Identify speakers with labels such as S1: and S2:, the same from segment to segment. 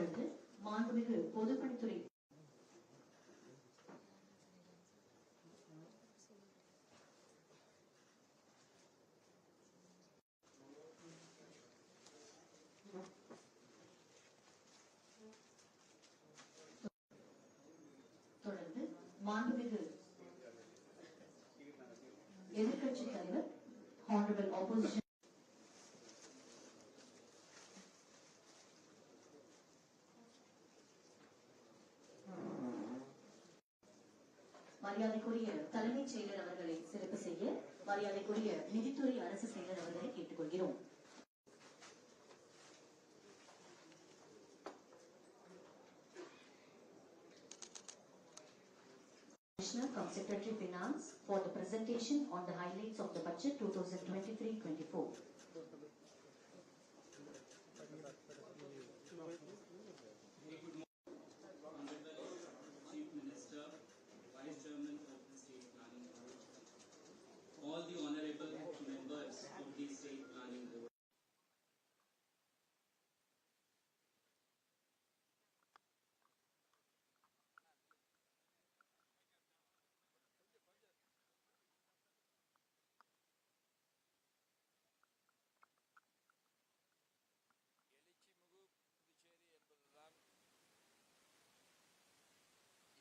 S1: தொடர்ந்து மாண்புமிகு பொதுப்பணித்துறை தொடர்ந்து மாண்புமிகு எதிர்கட்சி தலைவர் ஹானரபிள் ஆப்போசிஷன் மரியாதைக்குரிய தலைமைச் செயலர் அவர்களை சிறப்பு செய்ய மரியாதைக்குரிய நிதித்துறை அரசு செயலர் அவர்களை கேட்டுக்கொள்கிறோம் from Secretary Finance for the presentation on the highlights of the budget 2023-24.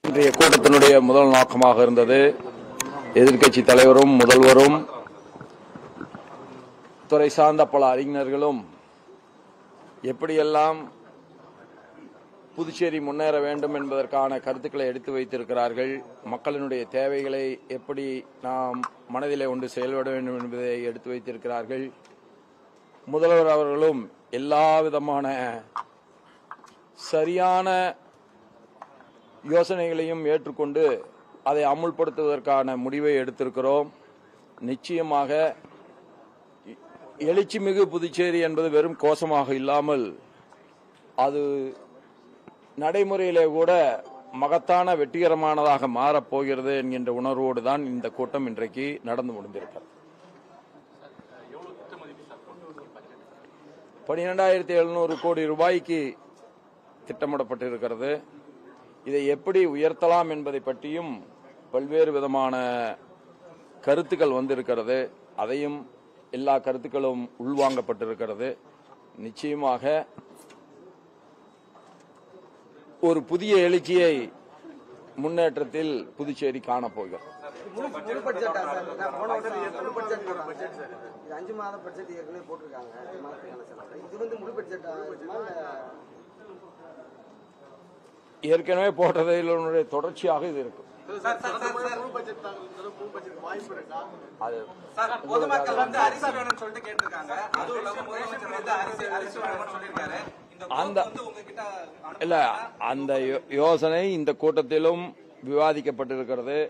S2: இன்றைய கூட்டத்தினுடைய முதல் நோக்கமாக இருந்தது எதிர்க்கட்சி தலைவரும் முதல்வரும் துறை சார்ந்த பல அறிஞர்களும் எப்படியெல்லாம் புதுச்சேரி முன்னேற வேண்டும் என்பதற்கான கருத்துக்களை எடுத்து வைத்திருக்கிறார்கள் மக்களினுடைய தேவைகளை எப்படி நாம் மனதிலே ஒன்று செயல்பட வேண்டும் என்பதை எடுத்து வைத்திருக்கிறார்கள். முதல்வர் அவர்களும் எல்லா விதமான சரியான யோசனைகளையும் ஏற்றுக்கொண்டு அதை அமுல்படுத்துவதற்கான முடிவை எடுத்திருக்கிறோம். நிச்சயமாக எழுச்சிமிகு புதுச்சேரி என்பது வெறும் கோஷமாக இல்லாமல் அது நடைமுறையிலே கூட மகத்தான வெற்றிகரமானதாக மாறப்போகிறது என்கின்ற உணர்வோடு தான் இந்த கூட்டம் இன்றைக்கு நடந்து முடிந்திருக்கிறது. பனிரெண்டாயிரத்தி எழுநூறு கோடி ரூபாய்க்கு திட்டமிடப்பட்டிருக்கிறது. இதை எப்படி உயர்த்தலாம் என்பதை பற்றியும் பல்வேறு விதமான கருத்துக்கள் வந்திருக்கிறது. அதையும் எல்லா கருத்துக்களும் உள்வாங்கப்பட்டிருக்கிறது. நிச்சயமாக ஒரு புதிய எழுச்சியை முன்னேற்றத்தில் புதுச்சேரி காணப்போகிறது
S3: முழு அஞ்சு மாத பட்ஜெட் ஏற்கனவே போட்டிருக்காங்க அஞ்சு மாதத்துக்கான செலவு இது வந்து முழு பட்ஜெட்டா இருக்குமா இல்ல
S2: ஏற்கனவே போட்டதினுடைய தொடர்ச்சியாக இது இருக்கும் அது
S4: சார் பொதுமக்கள் வந்து அரிசி வேணும்னு சொல்லிட்டு கேட்டிருக்காங்க. அதுவும் இல்லாம முதலமைச்சர் வந்து அரிசி அரிசி வேணும்னு சொல்லியிருக்காரு. இந்த
S2: அந்த- இல்ல அந்த யோ- யோசனை இந்த கூட்டத்திலும் விவாதிக்கப்பட்டிருக்கிறது.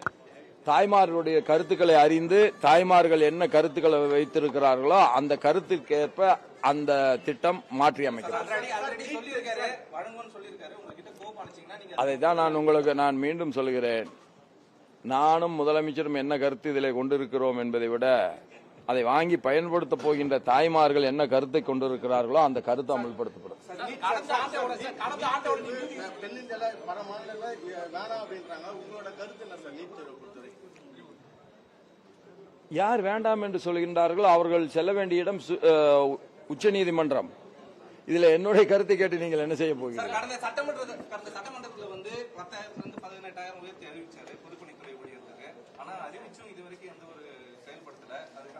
S2: தாய்மார்களுடைய கருத்துக்களை அறிந்து தாய்மார்கள் என்ன கருத்துக்களை வைத்திருக்கிறார்களோ அந்த கருத்துக்கேற்ப அந்த திட்டம் மாற்றி அமைக்கிறது அதை தான் நான் உங்களுக்கு நான் மீண்டும் சொல்கிறேன் நானும் முதலமைச்சரும் என்ன கருத்து இதில் கொண்டிருக்கிறோம் என்பதை விட அதை வாங்கி பயன்படுத்த போகின்ற தாய்மார்கள் என்ன கருத்தை கொண்டிருக்கிறார்களோ அந்த கருத்து அமல்படுத்தப்படும் யார் வேண்டாம் என்று சொல்கின்றார்களோ அவர்கள் செல்ல வேண்டிய இடம் உச்சநீதிமன்றம். இதுல என்னுடைய கருத்தை கேட்டு நீங்கள் என்ன செய்ய போகிறீங்க
S4: கடந்த சட்டமன்ற கடந்த சட்டமன்றத்துல வந்து பத்தாயிரத்துல இருந்து பதினெட்டாயிரம் உயர்த்தி அறிவிச்சாரு பொதுப்பணித்துறை ஊழியர்களுக்கு. ஆனா அறிவிச்சும் இதுவரைக்கும் எந்த ஒரு செயல்படுத்தல. அதுக்கான